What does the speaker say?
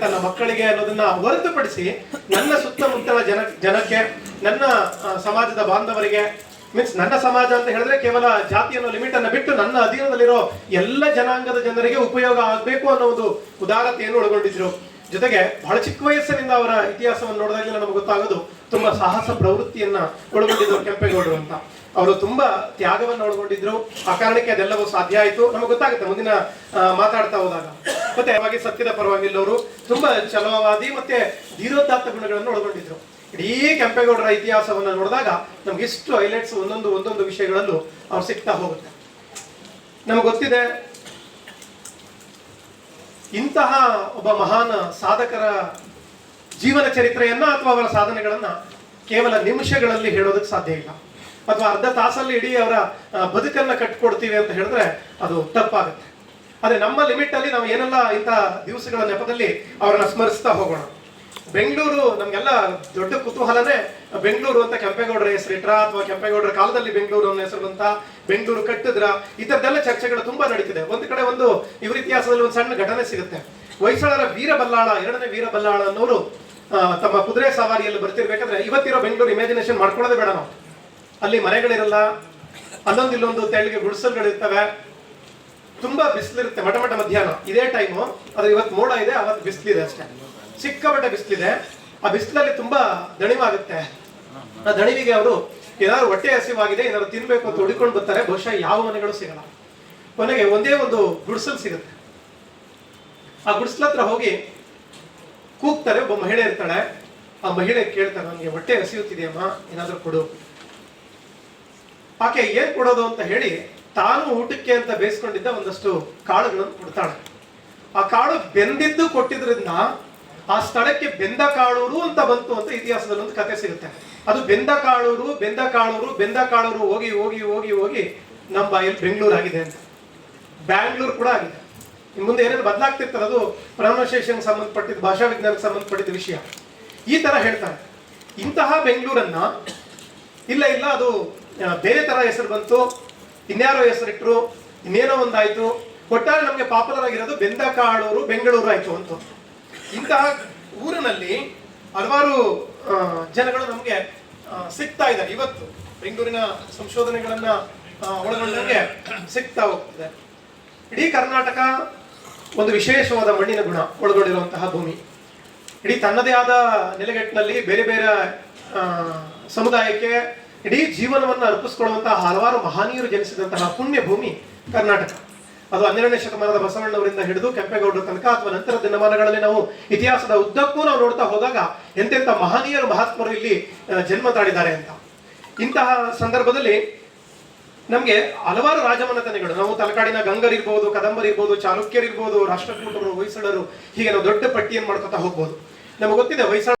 ತನ್ನ ಮಕ್ಕಳಿಗೆ ಅನ್ನೋದನ್ನ ಹೊರತುಪಡಿಸಿ ನನ್ನ ಸುತ್ತಮುತ್ತಲ ಜನ, ಜನಕ್ಕೆ, ನನ್ನ ಸಮಾಜದ ಬಾಂಧವರಿಗೆ ಮೀನ್ಸ್ ನನ್ನ ಸಮಾಜ ಅಂತ ಹೇಳಿದ್ರೆ ಕೇವಲ ಜಾತಿಯನ್ನು ಲಿಮಿಟ್ ಅನ್ನ ಬಿಟ್ಟು ನನ್ನ ಅಧೀನದಲ್ಲಿರೋ ಎಲ್ಲ ಜನಾಂಗದ ಜನರಿಗೆ ಉಪಯೋಗ ಆಗಬೇಕು ಅನ್ನೋ ಒಂದು ಉದಾರತೆಯನ್ನು ಒಳಗೊಂಡಿದ್ರು. ಜೊತೆಗೆ ಬಹಳ ಚಿಕ್ಕ ವಯಸ್ಸಿನಿಂದ ಅವರ ಇತಿಹಾಸವನ್ನು ನೋಡಿದಾಗ ನಮಗೆ ಗೊತ್ತಾಗೋದು ತುಂಬಾ ಸಾಹಸ ಪ್ರವೃತ್ತಿಯನ್ನ ಒಳಗೊಂಡಿದ್ರು ಕೆಂಪೇಗೌಡರು ಅಂತ. ಅವರು ತುಂಬಾ ತ್ಯಾಗವನ್ನು ಒಳಗೊಂಡಿದ್ರು. ಆ ಕಾರಣಕ್ಕೆ ಅದೆಲ್ಲವೂ ಸಾಧ್ಯ ಆಯಿತು. ನಮಗೆ ಗೊತ್ತಾಗುತ್ತೆ ಮುಂದಿನ ಮಾತಾಡ್ತಾ ಹೋದಾಗ. ಮತ್ತೆ ಹಾಗೆ ಸತ್ಯದ ಪರವಾಗಿಲ್ಲವರು ತುಂಬಾ ಛಲವಾದಿ ಮತ್ತೆ ಧೀರೋದಾತ್ತ ಗುಣಗಳನ್ನು ಒಳಗೊಂಡಿದ್ರು. ಇಡೀ ಕೆಂಪೇಗೌಡರ ಇತಿಹಾಸವನ್ನ ನೋಡಿದಾಗ ನಮ್ಗೆ ಇಷ್ಟು ಹೈಲೈಟ್ಸ್ ಒಂದೊಂದು ಒಂದೊಂದು ವಿಷಯಗಳಲ್ಲೂ ಅವ್ರು ಸಿಗ್ತಾ ಹೋಗುತ್ತೆ. ನಮ್ಗೆ ಗೊತ್ತಿದೆ, ಇಂತಹ ಒಬ್ಬ ಮಹಾನ್ ಸಾಧಕರ ಜೀವನ ಚರಿತ್ರೆಯನ್ನ ಅಥವಾ ಅವರ ಸಾಧನೆಗಳನ್ನ ಕೇವಲ ನಿಮಿಷಗಳಲ್ಲಿ ಹೇಳೋದಕ್ಕೆ ಸಾಧ್ಯ ಇಲ್ಲ. ಅಥವಾ ಅರ್ಧ ತಾಸಲ್ಲಿ ಇಡೀ ಅವರ ಬದುಕನ್ನ ಕಟ್ಕೊಡ್ತೀವಿ ಅಂತ ಹೇಳಿದ್ರೆ ಅದು ತಪ್ಪಾಗುತ್ತೆ. ಆದ್ರೆ ನಮ್ಮ ಲಿಮಿಟ್ ಅಲ್ಲಿ ನಾವು ಏನೆಲ್ಲ ಇಂಥ ದಿವಸಗಳ ನೆಪದಲ್ಲಿ ಅವರನ್ನ ಸ್ಮರಿಸ್ತಾ ಹೋಗೋಣ. ಬೆಂಗಳೂರು ನಮ್ಗೆಲ್ಲ ದೊಡ್ಡ ಕುತೂಹಲನೇ ಬೆಂಗಳೂರು ಅಂತ ಕೆಂಪೇಗೌಡರ ಹೆಸರಿಟ್ರ ಅಥವಾ ಕೆಂಪೇಗೌಡರ ಕಾಲದಲ್ಲಿ ಬೆಂಗಳೂರು ಅನ್ನ ಹೆಸರು ಬಂತ, ಬೆಂಗಳೂರು ಕಟ್ಟಿದ್ರ, ಈ ಚರ್ಚೆಗಳು ತುಂಬಾ ನಡೀತಿದೆ. ಒಂದು ಕಡೆ ಒಂದು ಇವ್ರ ಇತಿಹಾಸದಲ್ಲಿ ಒಂದು ಸಣ್ಣ ಘಟನೆ ಸಿಗುತ್ತೆ. ಹೊಯ್ಸಳರ ವೀರಬಲ್ಲಾಳ, ಎರಡನೇ ವೀರಬಲ್ಲಾಳ ಅನ್ನೋರು ತಮ್ಮ ಕುದುರೆ ಸವಾರಿಯಲ್ಲಿ ಬರ್ತಿರ್ಬೇಕಾದ್ರೆ ಇವತ್ತಿರೋ ಬೆಂಗಳೂರು ಇಮ್ಯಾಜಿನೇಷನ್ ಮಾಡ್ಕೊಳ್ಳೋದೇ ಬೇಡ ನಾವು. ಅಲ್ಲಿ ಮನೆಗಳಿರಲ್ಲ ಅಲ್ಲೊಂದು ಇಲ್ಲೊಂದು ತೆಳ್ಳಗೆ ಗುಡಿಸಲ್ಗಳಿರ್ತವೆ ತುಂಬಾ ಬಿಸಿಲಿರುತ್ತೆ ಮಟ ಮಟ ಮಧ್ಯಾಹ್ನ. ಇದೇ ಟೈಮು ಅದು ಇವತ್ತು ಮೋಡ ಇದೆ, ಅವತ್ತು ಬಿಸಿಲಿದೆ ಅಷ್ಟೇ. ಸಿಕ್ಕಾಪಟ್ಟೆ ಬಿಸಿಲಿದೆ. ಆ ಬಿಸಿಲಲ್ಲಿ ತುಂಬಾ ದಣಿವಾಗುತ್ತೆ. ಆ ದಣಿವಿಗೆ ಅವರು ಏನಾದ್ರು ಹೊಟ್ಟೆ ಹಸಿವಾಗಿದೆ, ಏನಾದ್ರು ತಿನ್ಬೇಕು ಅಂತ ಹುಡುಕೊಂಡು ಬರ್ತಾರೆ, ಬಹುಶಃ ಯಾವ ಮನೆಗಳು ಸಿಗಲ್ಲ. ಕೊನೆಗೆ ಒಂದೇ ಒಂದು ಗುಡಿಸಲ್ ಸಿಗುತ್ತೆ. ಆ ಗುಡಿಸಲ ಹತ್ರ ಹೋಗಿ ಕೂಗ್ತಾರೆ, ಒಬ್ಬ ಮಹಿಳೆ ಇರ್ತಾಳೆ. ಆ ಮಹಿಳೆ ಕೇಳ್ತಾರೆ ನನಗೆ ಹೊಟ್ಟೆ ಹಸಿಯುತ್ತಿದೆಯಮ್ಮ, ಏನಾದರೂ ಕೊಡು. ಆಕೆ ಏನ್ ಕೊಡೋದು ಅಂತ ಹೇಳಿ ತಾನು ಊಟಕ್ಕೆ ಅಂತ ಬೇಯಿಸ್ಕೊಂಡಿದ್ದ ಒಂದಷ್ಟು ಕಾಳುಗಳನ್ನು ಕೊಡ್ತಾಳೆ. ಆ ಕಾಳು ಬೆಂದಿದ್ದು ಕೊಟ್ಟಿದ್ರಿಂದ ಆ ಸ್ಥಳಕ್ಕೆ ಬೆಂದ ಕಾಳೂರು ಅಂತ ಬಂತು ಅಂತ ಇತಿಹಾಸದಲ್ಲಿ ಒಂದು ಕತೆ ಸಿಗುತ್ತೆ. ಅದು ಬೆಂದ ಕಾಳೂರು ಬೆಂದ ಕಾಳೂರು ಬೆಂದ ಕಾಳೂರು ಹೋಗಿ ಹೋಗಿ ಹೋಗಿ ಹೋಗಿ ನಮ್ಮ ಬಾಯಲ್ಲಿ ಬೆಂಗಳೂರು ಆಗಿದೆ ಅಂತ. ಬ್ಯಾಂಗ್ಳೂರ್ ಕೂಡ ಆಗಿದೆ. ಇನ್ನು ಮುಂದೆ ಏನೇನು ಬದಲಾಗ್ತಿರ್ತಾರೆ ಅದು ಪ್ರೊನೌನ್ಸಿಯೇಷನ್ ಸಂಬಂಧಪಟ್ಟಿದ್ದು ಭಾಷಾ ವಿಜ್ಞಾನಕ್ಕೆ ಸಂಬಂಧಪಟ್ಟಿದ್ದ ವಿಷಯ. ಈ ತರ ಹೇಳ್ತಾರೆ. ಇಂತಹ ಬೆಂಗಳೂರನ್ನ, ಇಲ್ಲ ಇಲ್ಲ, ಅದು ಬೇರೆ ತರ ಹೆಸರು ಬಂತು. ಇನ್ಯಾರೋ ಹೆಸರಿಟ್ರು, ಇನ್ನೇನೋ ಒಂದಾಯ್ತು ಒಟ್ಟಾರೆ ನಮಗೆ ಪಾಪುಲರ್ ಆಗಿರೋದು ಬೆಂದ ಕಾಳೂರು ಬೆಂಗಳೂರು ಆಯ್ತು ಅಂತ. ಇಂತಹ ಊರಿನಲ್ಲಿ ಹಲವಾರು ಜನಗಳು ನಮಗೆ ಸಿಗ್ತಾ ಇದ್ದಾರೆ. ಇವತ್ತು ಬೆಂಗಳೂರಿನ ಸಂಶೋಧನೆಗಳನ್ನ ಒಳಗೊಂಡಂಗೆ ಸಿಗ್ತಾ ಹೋಗ್ತಿದೆ. ಇಡೀ ಕರ್ನಾಟಕ ಒಂದು ವಿಶೇಷವಾದ ಮಣ್ಣಿನ ಗುಣ ಒಳಗೊಂಡಿರುವಂತಹ ಭೂಮಿ. ಇಡೀ ತನ್ನದೇ ಆದ ನೆಲೆಗಟ್ಟಿನಲ್ಲಿ ಬೇರೆ ಬೇರೆ ಸಮುದಾಯಕ್ಕೆ ಇಡೀ ಜೀವನವನ್ನು ಅರ್ಪಿಸ್ಕೊಳ್ಳುವಂತಹ ಹಲವಾರು ಮಹಾನೀಯರು ಜನಿಸಿದಂತಹ ಪುಣ್ಯ ಭೂಮಿ ಕರ್ನಾಟಕ. ಅದು ಹನ್ನೆರಡನೇ ಶತಮಾನದ ಬಸವಣ್ಣವರಿಂದ ಹಿಡಿದು ಕೆಂಪೇಗೌಡರ ತನಕ ಅಥವಾ ನಂತರ ದಿನಮಾನಗಳಲ್ಲಿ ನಾವು ಇತಿಹಾಸದ ಉದ್ದಕ್ಕೂ ನಾವು ನೋಡ್ತಾ ಹೋದಾಗ ಎಂತೆಂಥ ಮಹನೀಯರು, ಮಹಾತ್ಮರು ಇಲ್ಲಿ ಜನ್ಮ ತಾಳಿದ್ದಾರೆ ಅಂತ. ಇಂತಹ ಸಂದರ್ಭದಲ್ಲಿ ನಮಗೆ ಹಲವಾರು ರಾಜಮನೆತನಗಳು. ನಾವು ತಲಕಾಡಿನ ಗಂಗರ್ ಇರ್ಬೋದು, ಕದಂಬರ್ ಇರ್ಬೋದು ಚಾಲುಕ್ಯರ್ ಇರ್ಬೋದು ರಾಷ್ಟ್ರಕೂಟರು, ಹೊಯ್ಸಳರು, ಹೀಗೆ ನಾವು ದೊಡ್ಡ ಪಟ್ಟಿಯನ್ನು ಮಾಡ್ಕೊತಾ ಹೋಗ್ಬೋದು. ನಮಗೆ ಗೊತ್ತಿದೆ, ಹೊಯ್ಸಳ